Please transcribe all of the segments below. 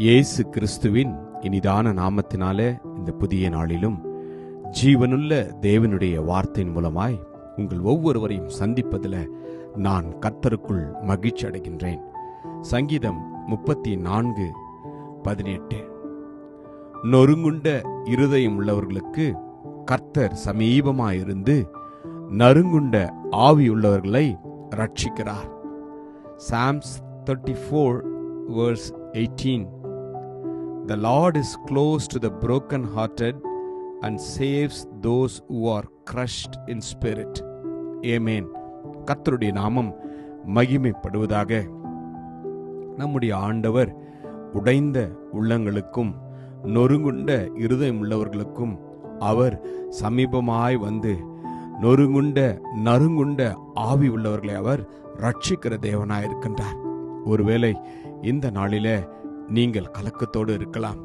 இயேசு கிறிஸ்துவின் இனிதான நாமத்தினாலே இந்த புதிய நாளிலும் ஜீவனுள்ள தேவனுடைய வார்த்தையின் மூலமாய் உங்கள் ஒவ்வொருவரையும் சந்திப்பதில் நான் கர்த்தருக்குள் மகிழ்ச்சி அடைகின்றேன். சங்கீதம் முப்பத்தி நான்கு பதினெட்டு. நொறுங்குண்ட இருதயம் உள்ளவர்களுக்கு கர்த்தர் சமீபமாயிருந்து நறுங்குண்ட ஆவியுள்ளவர்களை ரட்சிக்கிறார் psalms thirty four verse eighteen the lord is close to the broken hearted and saves those who are crushed in spirit amen கத்தருடைய நாமம் மகிமைப்படுவதாக. நம்முடைய ஆண்டவர் உடைந்த உள்ளங்களுக்கும் நொறுங்குண்ட இருதயம் உள்ளவர்களுக்கும் அவர் சமீபமாய் வந்து நொறுங்குண்ட நறுங்குண்ட ஆவி உள்ளவர்களை அவர் ரட்சிக்கிற தேவனாயிருக்கின்றார். ஒருவேளை இந்த நாளிலே நீங்கள் கலக்கத்தோடு இருக்கலாம்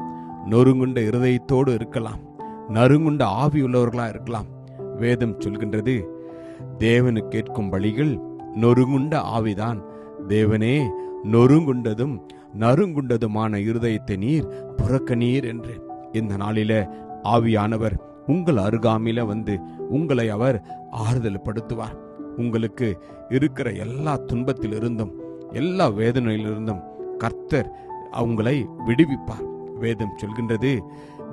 நொறுங்குண்ட இருதயத்தோடு இருக்கலாம் நறுங்குண்ட ஆவி உள்ளவர்களா இருக்கலாம். வேதம் சொல்கின்றது தேவனு கேட்கும் வழிகள் நொறுங்குண்ட ஆவிதான். தேவனே நொறுங்குண்டதும் நறுங்குண்டதுமான இருதயத்தை நீர் புறக்கணீர் என்று. இந்த நாளில ஆவியானவர் உங்கள் அருகாமையில வந்து உங்களை அவர் ஆறுதல் படுத்துவார் உங்களுக்கு இருக்கிற எல்லா துன்பத்திலிருந்தும் எல்லா வேதனையிலிருந்தும் கர்த்தர் அவங்களை விடுவிப்பார். வேதம் சொல்கின்றது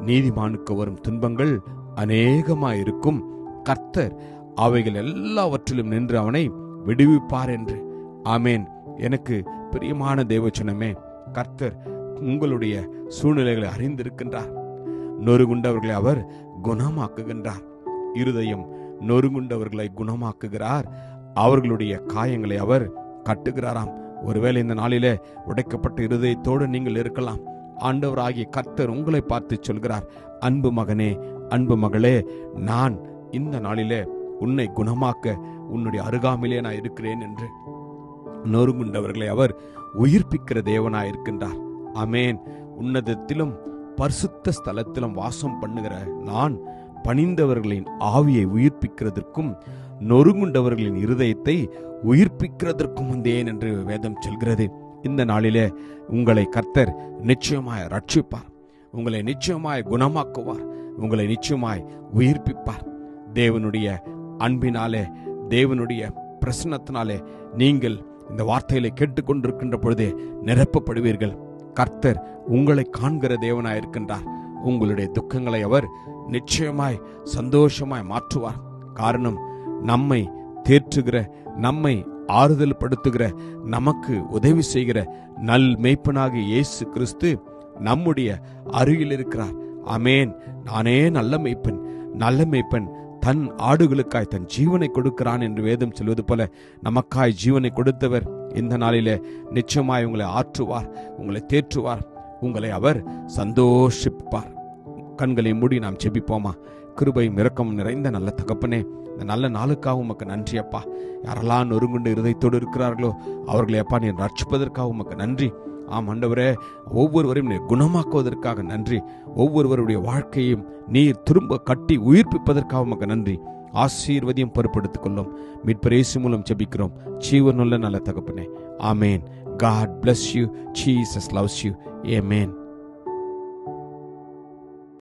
நீதிமானுக்கு வரும் துன்பங்கள் அநேகமாயிருக்கும். கர்த்தர் அவைகள் எல்லாவற்றிலும் நின்று அவனை விடுவிப்பார் என்று. ஆமேன். எனக்கு பிரியமான தேவச்சனமே கர்த்தர் உங்களுடைய சூழ்நிலைகளை அறிந்திருக்கின்றார். நொறுகுண்டவர்களை அவர் குணமாக்குகின்றார். இருதயம் நொறுங்குண்டவர்களை குணமாக்குகிறார். அவர்களுடைய காயங்களை அவர் கட்டுகிறாராம். ஒருவேளை இந்த நாளிலே உடைக்கப்பட்ட இருதயத்தோடு நீங்கள் இருக்கலாம். ஆண்டவராகிய கர்த்தர் உங்களை பார்த்து சொல்கிறார். அன்பு மகனே அன்பு மகளே நான் இந்த நாளிலே உன்னை குணமாக்க உன்னுடைய அருகாமையிலே நான் இருக்கிறேன் என்று நொறுங்குண்டவர்களை அவர் உயிர்ப்பிக்கிற தேவனாய் இருக்கின்றார். அமேன் உன்னதத்திலும் பரிசுத்த ஸ்தலத்திலும் வாசம் பண்ணுகிற நான் பணிந்தவர்களின் ஆவியை உயிர்ப்பிக்கிறதற்கும் நொறுங்குண்டவர்களின் இருதயத்தை உயிர்ப்பிக்கிறதற்கும் வந்தேன் என்று வேதம் சொல்கிறது. இந்த நாளிலே உங்களை கர்த்தர் நிச்சயமாய் ரட்சிப்பார் உங்களை நிச்சயமாய் குணமாக்குவார். உங்களை நிச்சயமாய் உயிர்ப்பிப்பார். தேவனுடைய அன்பினாலே தேவனுடைய பிரசனத்தினாலே நீங்கள் இந்த வார்த்தைகளை கேட்டுக்கொண்டிருக்கின்ற பொழுதே நிரப்பப்படுவீர்கள். கர்த்தர் உங்களை காண்கிற தேவனாய் இருக்கின்றார். உங்களுடைய துக்கங்களை அவர் நிச்சயமாய் சந்தோஷமாய் மாற்றுவார். காரணம் நம்மை தேற்றுகிற நம்மை ஆறுதல் படுத்துகிற நமக்கு உதவி செய்கிற நல் மெய்ப்பனாக இயேசு கிறிஸ்து நம்முடைய அருகில் இருக்கிறார். அமேன் நானே நல்ல மெய்ப்பன் நல்ல மெய்ப்பன். தன் ஆடுகளுக்காய் தன் ஜீவனை கொடுக்கிறான் என்று வேதம் சொல்வது போல நமக்காய் ஜீவனை கொடுத்தவர் இந்த நாளில நிச்சயமாய் உங்களை ஆற்றுவார் உங்களை தேற்றுவார். உங்களை அவர் சந்தோஷிப்பார். கண்களை மூடி நாம் செபிப்போமா கிருபையும் மிரக்கம் நிறைந்த நல்ல தகப்பனே இந்த நல்ல நாளுக்காக உமக்கு நன்றி அப்பா. யாரெல்லாம் நொறுங்குண்டு இருதயத்தோடு இருக்கிறார்களோ அவர்களை அப்பா நீ ரட்சிப்பதற்காக உமக்கு நன்றி. ஆம் ஆண்டவரே ஒவ்வொருவரையும் நீ குணமாக்குவதற்காக நன்றி. ஒவ்வொருவருடைய வாழ்க்கையும் நீர் திரும்ப கட்டி உயிர்ப்பிப்பதற்காக உமக்கு நன்றி. ஆசீர்வதியும் பொறுப்படுத்திக் கொள்ளும். மீட்பரேசு மூலம் ஜெபிக்கிறோம். ஜீவனுள்ள நல்ல தகப்பனே. ஆமேன். God bless you Jesus loves you amen